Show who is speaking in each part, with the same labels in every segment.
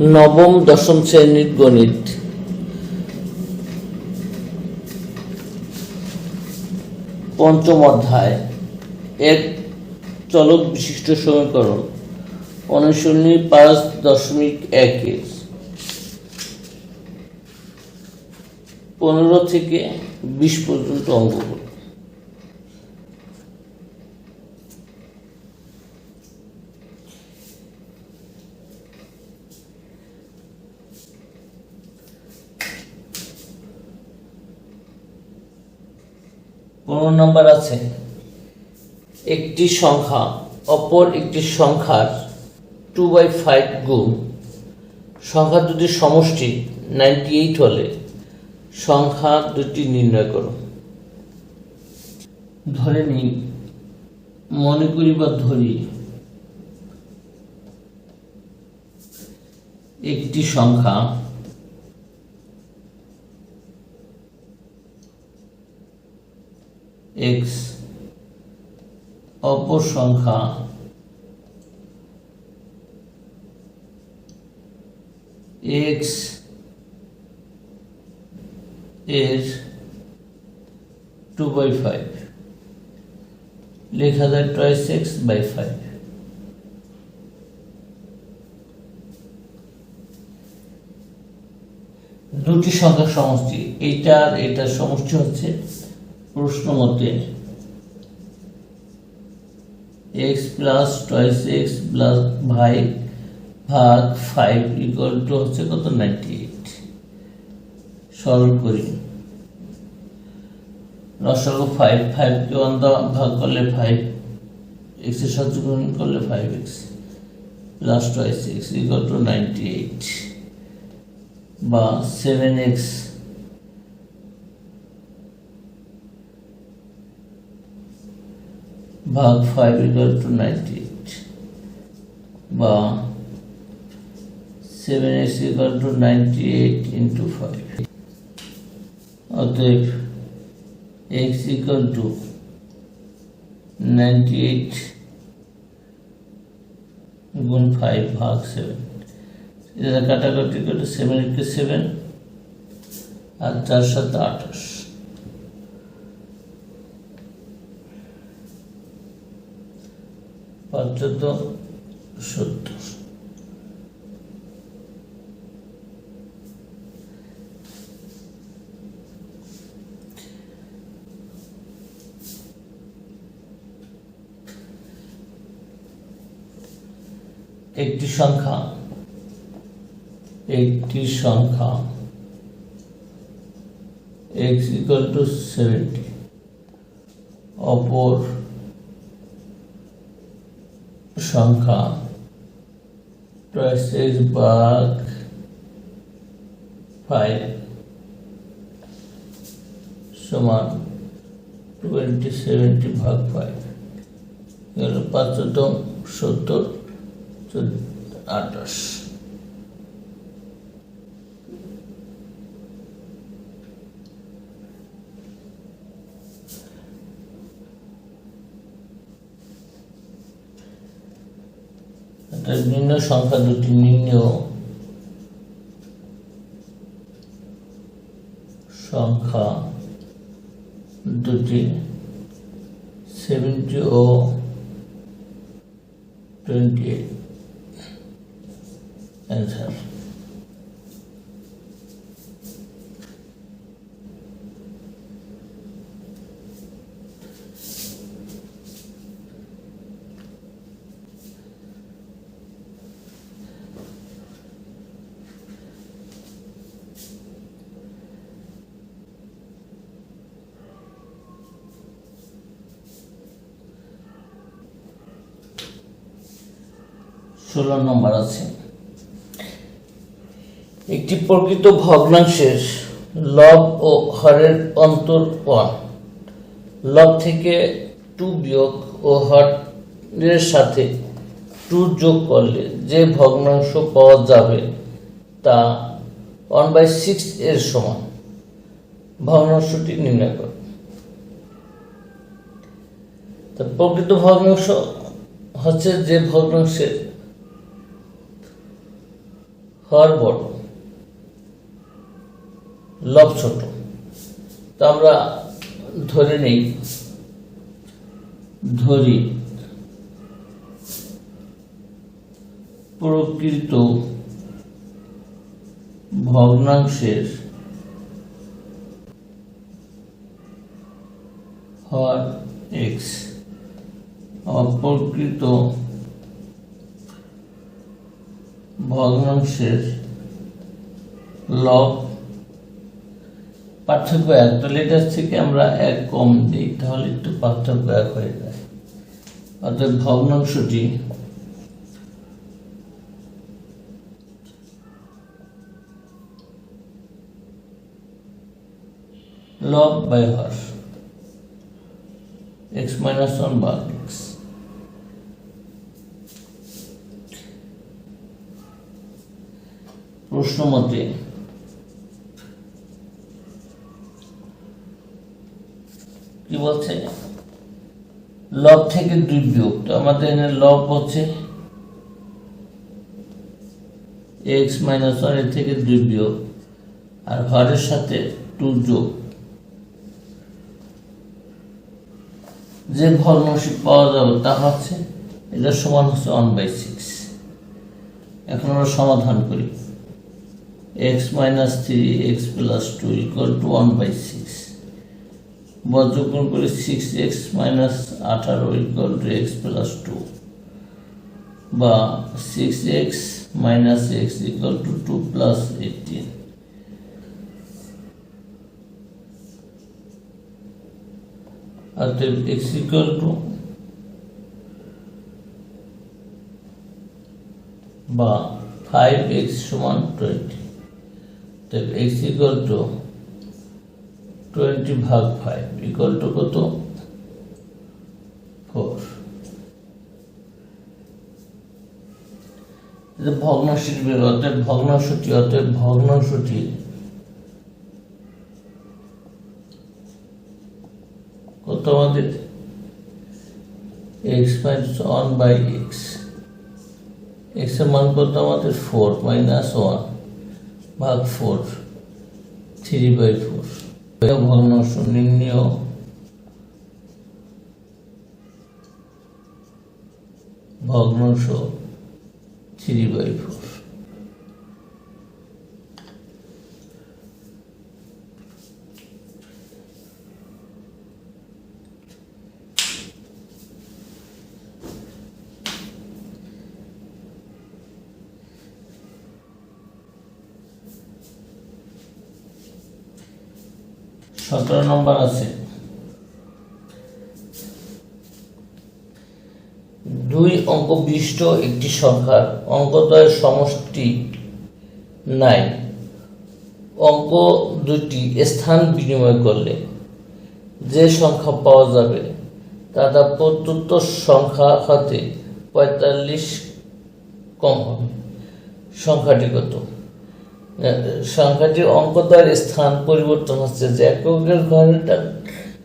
Speaker 1: নবম দশম শ্রেণির গণিত। পঞ্চম অধ্যায় এক চলক বিশিষ্ট সমীকরণ অনুশীলনী পাঁচ দশমিক একের পনেরো থেকে বিশ পর্যন্ত অঙ্ক করুন। পনেরো নম্বর আছে? একটি সংখ্যা অপর একটি সংখ্যার টু বাই ফাইভ গুণ। সংখ্যা দুটি সমষ্টি নাইনটি এইট হলে সংখ্যা দুটি নির্ণয় করো। ধরে নিই, মনে করি বা ধরি, একটি সংখ্যা এক্স অপর সংখ্যা এক্সের টু বাই ফাইভ লেখা যায় টয়েস এক্স বাই ফাইভ দুটি সংখ্যার সমষ্টি এইটা আর এটার সমষ্টি হচ্ছে প্রশ্ন মতে x plus twice x plus ভাই ভাগ ফাইভ ইকুয়াল টু হচ্ছে কত? নাইনটি এইট সরল করি। রসগো ফাইভ ফাইভকে ওয়ান দ্বারা ভাগ করলে ফাইভ এক্সের সাথে গুণ করলে five x plus twice x equal to ninety eight বা সেভেন এক্স ভাগ five equal to ninety eight বা seven x equal to ninety eight into five অতএব x equal to ninety eight গুণ ফাইভ ভাগ সেভেন এটা কাটাকাটি করে seven এইটকে seven আর চার সাথে আঠাশ। পঞ্চত সত্য। একটি সংখ্যা। একটি সংখ্যা। X equal to seventy x ভাগ ফাইভ সমান টোয়েন্টি সেভেন্টি ভাগ ফাইভ গেল পাঁচ সত্তর আঠাশ নিম্ন সংখ্যা দুটি নিম্ন সংখ্যা দুটি সেভেন্টি ও টোয়েন্টি এইট অ্যান্সার ষোলো নম্বর আছে। একটি প্রকৃত ভগ্নাংশের লব ও হরের অন্তর ওয়ান। লব থেকে টু বিয়োগ ও হরের সাথে টু যোগ করলে যে ভগ্নাংশ পাওয়া যাবে তা ওয়ান বাই সিক্স এর সমান। ভগ্নাংশটি নির্ণয় করো। প্রকৃত ভগ্নাংশ হচ্ছে যে ভগ্নাংশের হর বড় লব ছোট। তো আমরা ধরে নেই ধরি প্রকৃত ভগ্নাংশের হর এক্স অপ্রকৃত ভগ্নাংশের লব পার্থক্য এক। তো লেটার থেকে আমরা এক কম দিই, তাহলে একটু পার্থক্য এক হয়ে যায়। অর্থাৎ ভগ্নাংশটি লব বাই হর। এক্স মাইনাস ওয়ান বা এক্স প্রশ্ন মতে, কি বলছে? লব থেকে দুই বিয়োগ। তো আমাদের এখানে লব হচ্ছে এক্স মাইনাস ওয়ানের থেকে দুই বিয়োগ, আর হরের সাথে টু যোগ। যে ভগ্নাংশ পাওয়া যাবে তা হচ্ছে, এটা সমান হচ্ছে ওয়ান বাই সিক্স এখন আমরা সমাধান করি। X minus three x plus two equal to one by six বজ্রগুণ করে সিক্স এক্স মাইনাস আঠারো equal to x plus two বা six x minus x equal to two plus eighteen অতএব x equal to বা five x সমান twenty x equal to twenty ভাগ five equal to কত? Four ভগ্নাংশটি বের অতএব ভগ্নাংশটি অতএব ভগ্নাংশটি কত আমাদের? X minus one by x এক্সের মান কত আমাদের? ফোর মাইনাস ওয়ান ভাগ ফোর থ্রি বাই ফোর। ভগ্নাংশ নির্ণয় ভগ্নাংশ থ্রি বাই ফোর। সতেরো নম্বর আছে। দুই অঙ্ক বিশিষ্ট একটি সংখ্যার অঙ্কদ্বয়ের সমষ্টি নাই। অঙ্ক দুটি স্থান বিনিময় করলে যে সংখ্যা পাওয়া যাবে, তা প্রত্যুত্ত সংখ্যা হতে পঁয়তাল্লিশ কম হবে। সংখ্যাটি কত? সংখ্যাটির অঙ্কদ্বয়ের স্থান পরিবর্তন হচ্ছে যে এককের ঘরটা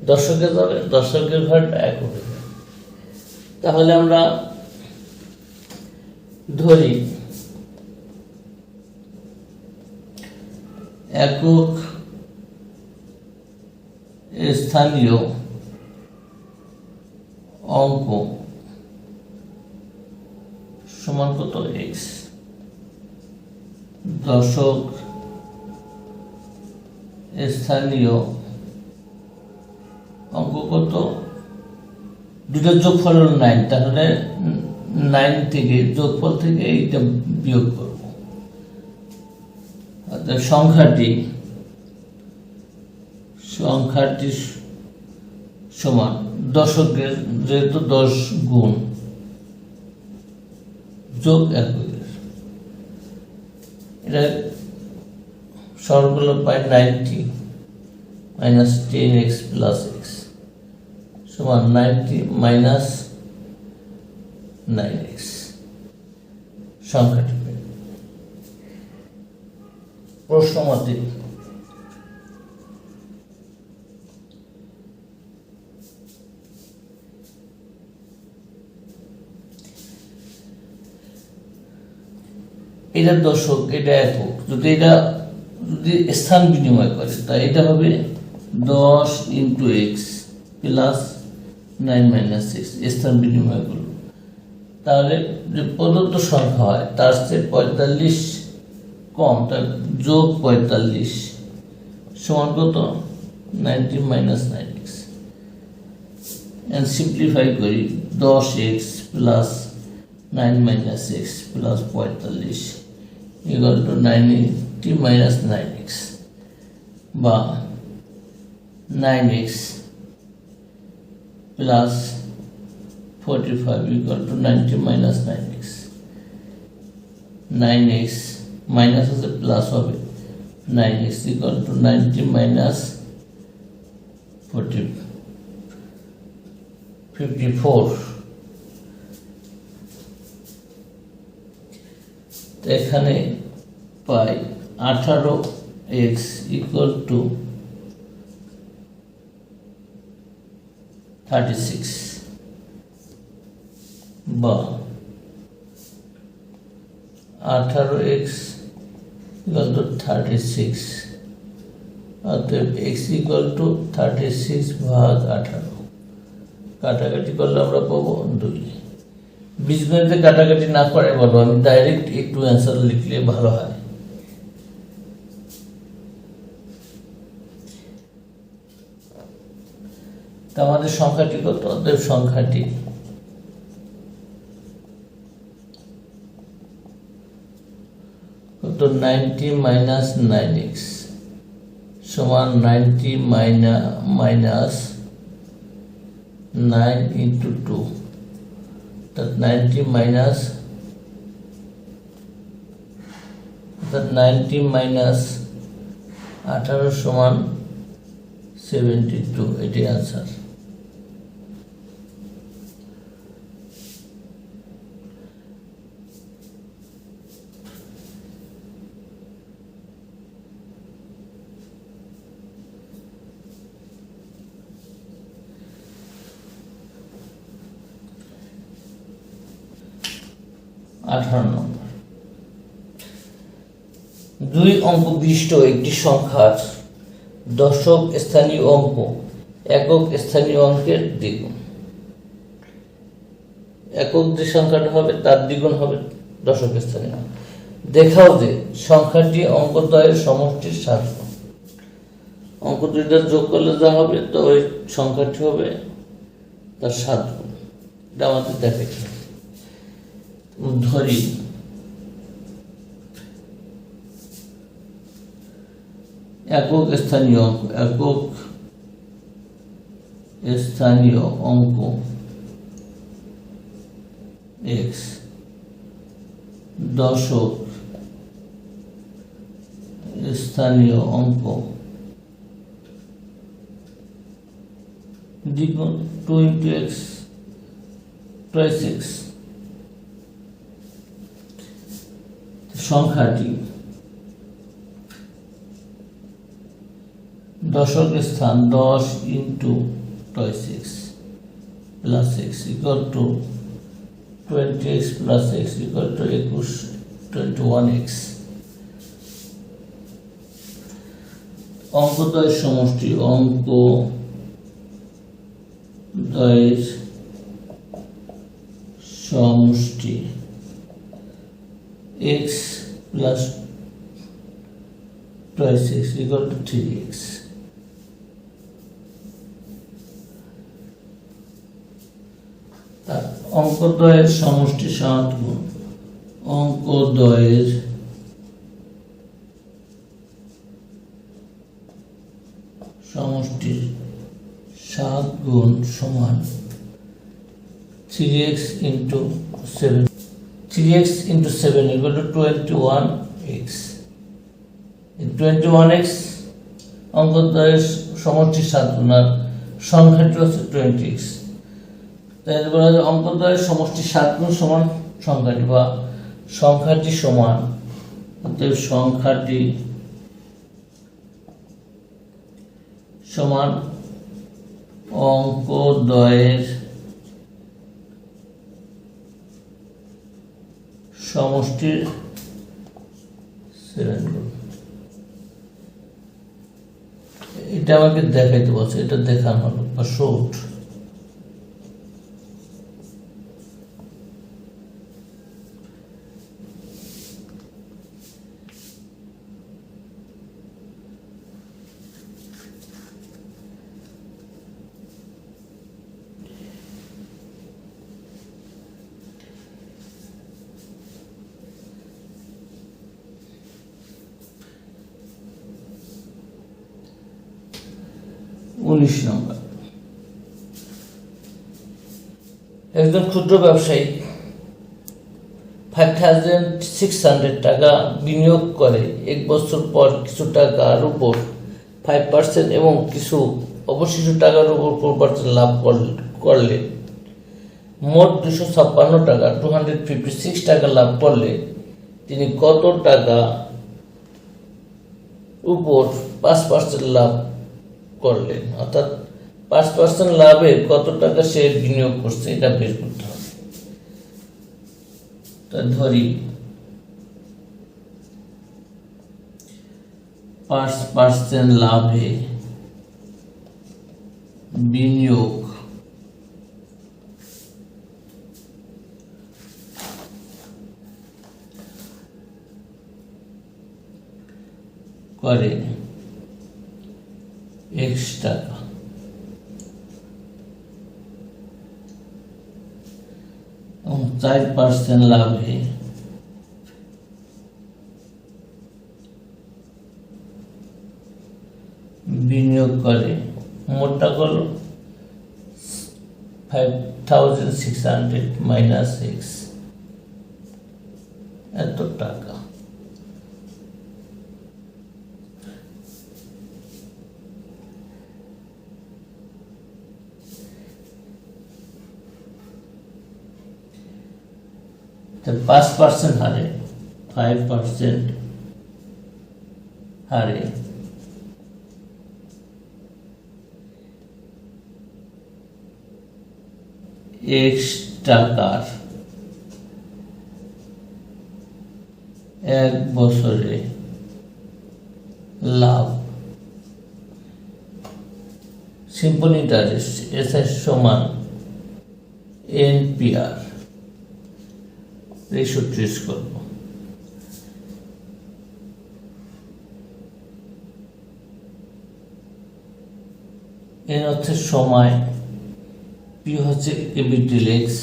Speaker 1: দশকে যাবে দশকের ঘরটা এককে তাহলে আমরা ধরি একক স্থানীয় অঙ্ক সমান কত? এক্স দশক স্থানীয় অঙ্ক কত দুটো যোগফল হলো নাইন তাহলে নাইন থেকে, যোগফল থেকে এইটা বিয়োগ করব। অর্থাৎ সংখ্যাটি সংখ্যাটি সমান দশকের যেহেতু দশ গুণ, যোগ এককের এটা সরগুলো পাই ninety minus ten x plus x সমান নাইনটি মাইনাস নাইন এক্স সংখ্যাটি প্রশ্ন মতে এটা দশক এটা একক। যদি এটা, যদি স্থান বিনিময় করে, তাই এটা হবে দশ into x plus nine minus six স্থান বিনিময় করল। তাহলে যে প্রদত্ত সংখ্যা হয়, তার চেয়ে পঁয়তাল্লিশ কম, তার যোগ পঁয়তাল্লিশ সমান কত? Ninety minus nine x simplify করি, দশ x plus nine minus x plus পঁয়তাল্লিশ। equal to 9t minus 9x বা 9x plus 45 equal to 90 minus 9x 9x minus is a plus of it. 9x equal to 90 minus 40 54 এখানে পাই আঠারো x equal to thirty six বা আঠারো x equal to thirty six অতএব x equal to thirty six ভাগ আঠারো। কাটাকাটি করলে আমরা পাবো দুই। বীজগণিতে কাটাকাটি না করে বলো, আমি ডাইরেক্ট একটু অ্যান্সার লিখলে ভালো হয়। আমাদের সংখ্যাটি কত? অতএব সংখ্যাটি কত? নাইনটি মাইনাস নাইন এক্স সমান ninety minus, minus nine into two. That 90 minus that 90 minus 18 সমান 72 এটি আনসার আঠারো নম্বর দুই অঙ্ক বিশিষ্ট একটি সংখ্যার দশক স্থানীয় অঙ্ক, একক স্থানীয় অঙ্কের দ্বিগুণ। একক যে সংখ্যাটা হবে, তার দ্বিগুণ হবে দশক স্থানীয় অঙ্ক। দেখাও যে সংখ্যাটি অঙ্কদ্বয়ের সমষ্টির সাত অঙ্ক দুইটা যোগ করলে যা হবে, তো ওই সংখ্যাটি হবে তার সাত গুণ এটা আমাদের দেখাইতে হবে। ধরি একক স্থানীয় একক স্থানীয় অঙ্ক এক্স দশক স্থানীয় অঙ্ক। দ্বিগুণ two into x twice x সংখ্যাটি দশক স্থান দশ into two six plus x equal to twenty x plus x equal to একুশ টোয়েন্টি ওয়ান এক্স অঙ্কদ্বয়ের সমষ্টি অঙ্ক দ্বয়ের সমষ্টি। x plus twice x equal to 3x. তার অঙ্কদ্বয়ের সমষ্টি সাত গুণ অঙ্কদ্বয়ের সমষ্টির সাত গুণ সমান three x into seven 3x into 7 equal to 21x. In 21x অঙ্কদ্বয়ের সমষ্টি সাত গুণ আর সংখ্যাটি হচ্ছে 20x তাই বলা যায় অঙ্কদ্বয়ের সমষ্টি সাত গুণ সমান সংখ্যাটি বা সংখ্যাটি সমান, অতএব সংখ্যাটি সমান অঙ্কদ্বয়ের সমষ্টির সেভেন এটা আমাকে দেখাইতে বলছে এটা দেখানো বা শোট উনিশ নম্বর। একজন ক্ষুদ্র ব্যবসায়ী ফাইভ থাউজেন্ড সিক্স হান্ড্রেড টাকা বিনিয়োগ করে, এক বছর পর কিছু টাকার উপর ফাইভ পার্সেন্ট এবং কিছু অবশিষ্ট টাকার উপর ফোর পার্সেন্ট লাভ করলে, মোট দুশো ছাপ্পান্ন টাকা টু হান্ড্রেড ফিফটি সিক্স টাকা লাভ করলে, তিনি কত টাকা উপর পাঁচ পার্সেন্ট লাভ করলেন। অর্থাৎ পাঁচ পার্সেন্ট লাভে কত টাকা সে বিনিয়োগ করছে, এটা বের করতে হবে। ধরি, পাঁচ পার্সেন্ট লাভে বিনিয়োগ করে। টাকা এবং চার পার্সেন্ট লাভে বিনিয়োগ করে মোট টাকা হলো five thousand six hundred minus six এত টাকা তাহলে পাঁচ পার্সেন্ট হারে ফাইভ পার্সেন্ট হারে এক্স টাকার এক বছরে লাভ। সিম্পল ইন্টারেস্ট এস এস সমান এনপিআর রেশো ট্রেস করব। এর হচ্ছে সময় পি হচ্ছে ক্যাপিটাল এক্স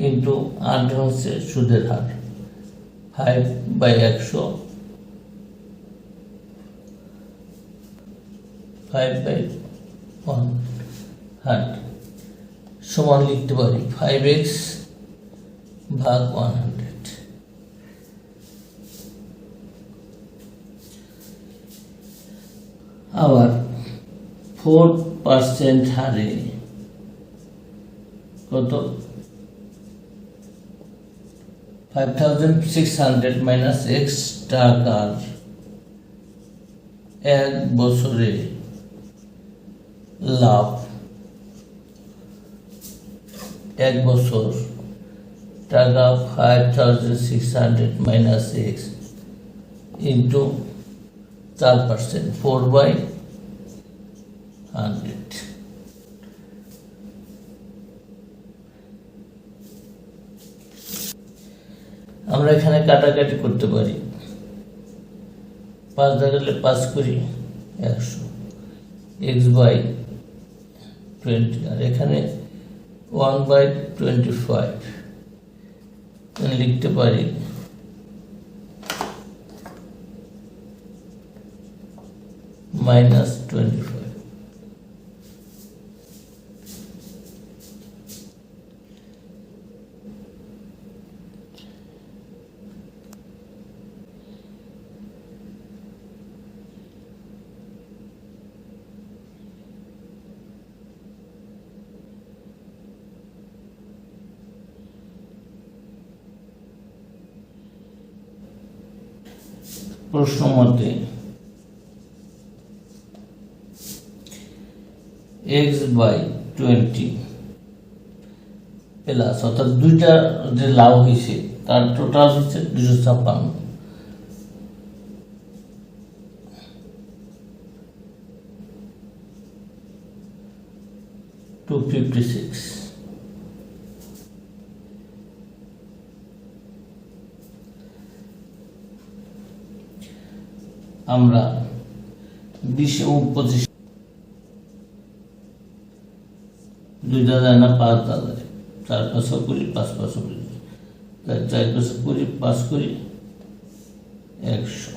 Speaker 1: ইন্টু আর হচ্ছে সুদের হার ফাইভ বাই একশো ফাইভ বাই ওয়ান হান্ড্রেড সমান লিখতে পারি ফাইভ এক্স ভাগ ওয়ান হান্ড্রেড আবার ফোর পার্সেন্ট হারে কত? Five thousand six hundred minus x এক বছরে লাভ এক বছর six hundred minus x into চার পার্সেন্ট ফোর বাই হান্ড্রেড আমরা এখানে কাটাকাটি করতে পারি। পাঁচ দেখালে পাঁচ করি একশো। এক্স বাই টোয়েন্টি আর এখানে ওয়ান বাই টোয়েন্টি ফাইভ লিখতে পারি। মাইনাস টোয়েন্টি ফাইভ প্রশ্ন মতে এক্স বাই টোয়েন্টি প্লাস অর্থাৎ দুইটা যে লাভ হয়েছে তার টোটাল হচ্ছে দুশো ছাপ্পান্ন টু ফিফটি সিক্স আমরা বিশ ও পঁচিশ দুই দাদা না, পাঁচ দাদা চার পাঁচশো কুড়ি, পাঁচ পাঁচশো কুড়ি। চার পাঁচশো কুড়ি, পাঁচ কুড়ি, একশো।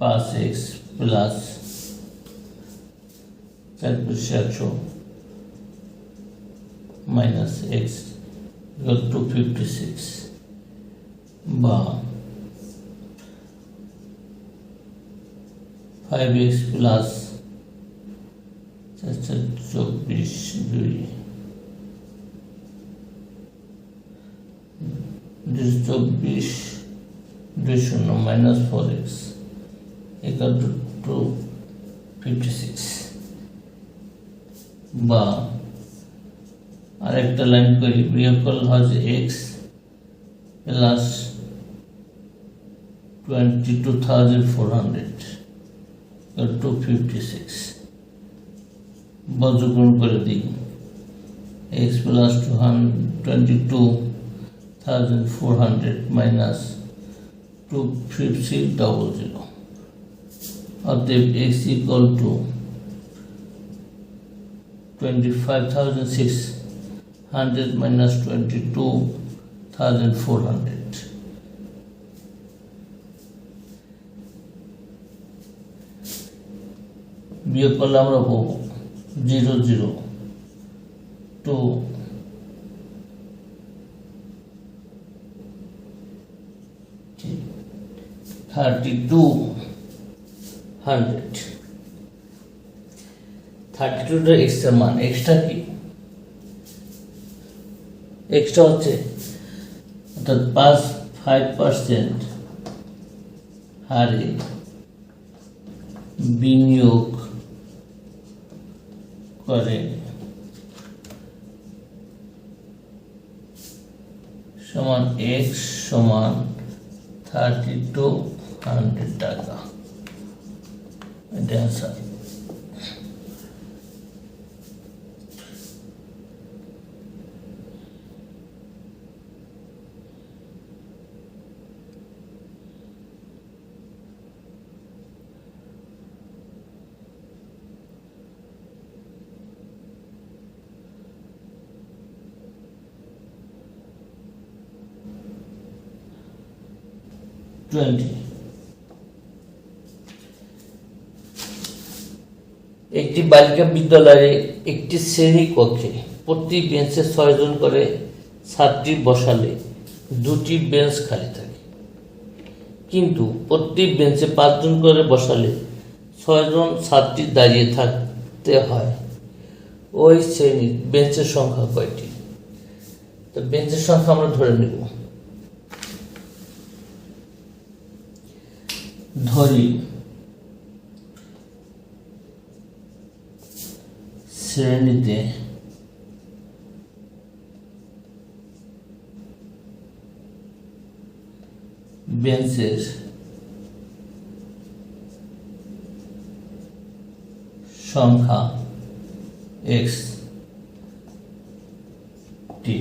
Speaker 1: পাঁচ এক্স প্লাস চার পাঁচশো একশো minus x two fifty six. বা ফাইভ এক্স প্লাস চারশো চব্বিশ দুই চব্বিশ দুই শূন্য minus four x to two fifty six বা আরেকটা লাইন করি বিয়োগফল হচ্ছে x plus twenty two thousand four hundred two fifty six বজ্রগুণ করে দিই x plus two twenty two thousand four hundred minus two fifty double zero অতএব x equal to twenty five thousand six hundred minus twenty two thousand four hundred বিয়োগ করলে আমরা পাবো zero zero two. Thirty two, hundred. Thirty টুটা extra মান extra কি? Extra হচ্ছে, অর্থাৎ পাঁচ ফাইভ পার্সেন্ট হারে বিনিয়োগ করে। সমান এক্স সমান থার্টি টু হান্ড্রেড টাকা। এটা অ্যান্সার টোয়েন্টি একটি বালিকা বিদ্যালয়ে একটি শ্রেণি কক্ষে প্রতি বেঞ্চে ছয়জন করে ছাত্রী বসালে দুটি বেঞ্চ খালি থাকে। কিন্তু প্রতি বেঞ্চে পাঁচজন করে বসালে ছয়জন ছাত্রী দাঁড়িয়ে থাকতে হয়। ওই শ্রেণির বেঞ্চের সংখ্যা কয়টি? তো বেঞ্চের সংখ্যা আমরা ধরে নেব। ধরি। শ্রেণীতে বেঞ্চের সংখ্যা এক্স টি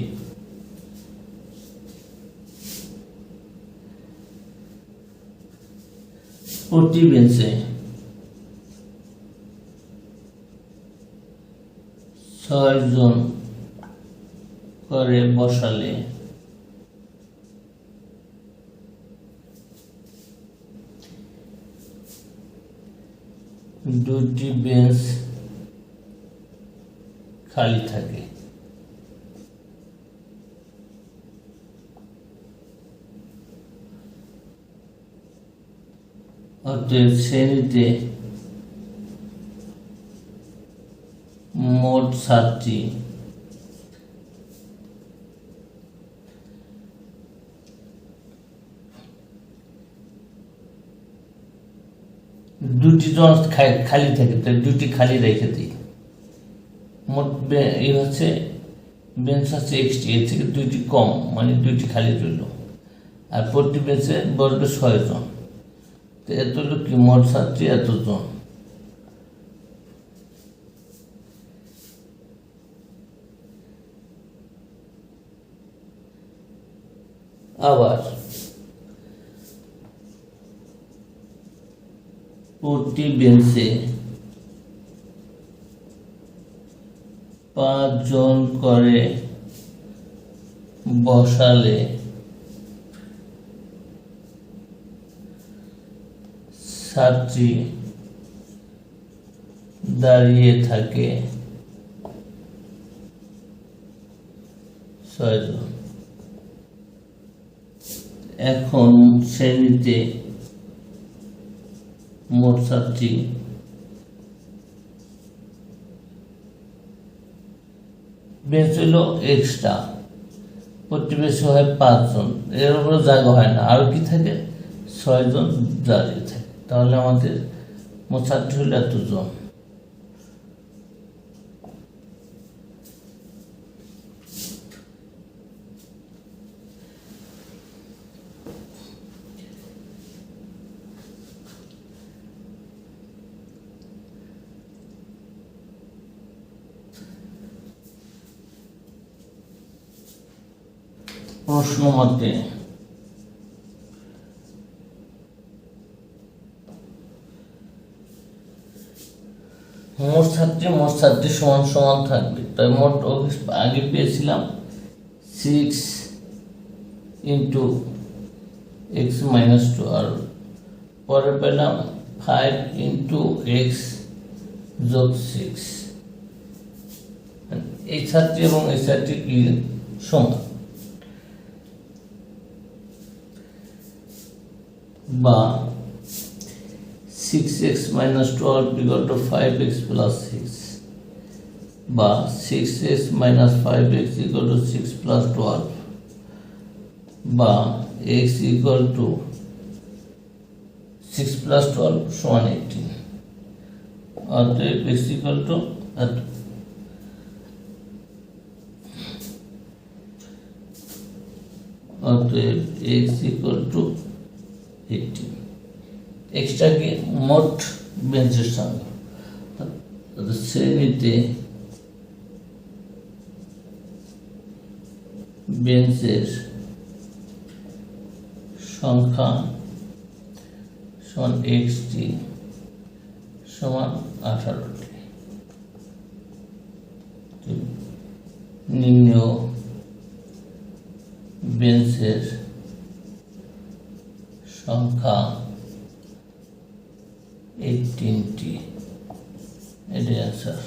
Speaker 1: প্রতি বেঞ্চে ছয়জন করে বসালে দুটি বেঞ্চ খালি থাকে অতএব শ্রেণীতে মোট সাতটি। দুটি জন খালি থাকে, তাই দুটি খালি রেখে দিই। মোট এই হচ্ছে বেঞ্চ হচ্ছে এক্সটি এর থেকে দুইটি কম মানে দুইটি খালি রইল। আর প্রতি বেঞ্চে বসবে ছয় জন এতটুকু কি মোট সাতটি এতজন। আবার প্রতি বেঞ্চে পাঁচজন করে বসালে ছাত্রী দাঁড়িয়ে থাকে। ছয়জন এখন শ্রেণীতে মোট ছাত্রী বেঞ্চ হলো এক্সট্রা প্রতিবেশী হয় পাঁচজন। এর উপরে জায়গা হয় না। আর কি থাকে? ছয়জন দাঁড়িয়ে থাকে। তাহলে আমাদের হলো এতজন প্রশ্ন মতে মোট ছাত্রী মোট ছাত্রী সমান সমান থাকবে। তাই মোট আগে পেয়েছিলাম six into x minus two আর পরে পেলাম ফাইভ ইন্টু এক্স যোগ সিক্স এই ছাত্রী এবং এই ছাত্রী কি সমান? বা 6x minus 12 equal to 5x plus 6 বা 6x minus 5x equal to 6 plus 12 বা x equal to 6 plus 12 সমান 18 অতএব x equal to অতএব x equal to 18 এক্সট্রা কি? মোট বেঞ্চের সংখ্যা শ্রেণীতে বেঞ্চের সংখ্যা সমান এক্সটি সমান আঠারোটি। নিম্ন বেঞ্চের সংখ্যা এইটিনটি এটাই অ্যান্সার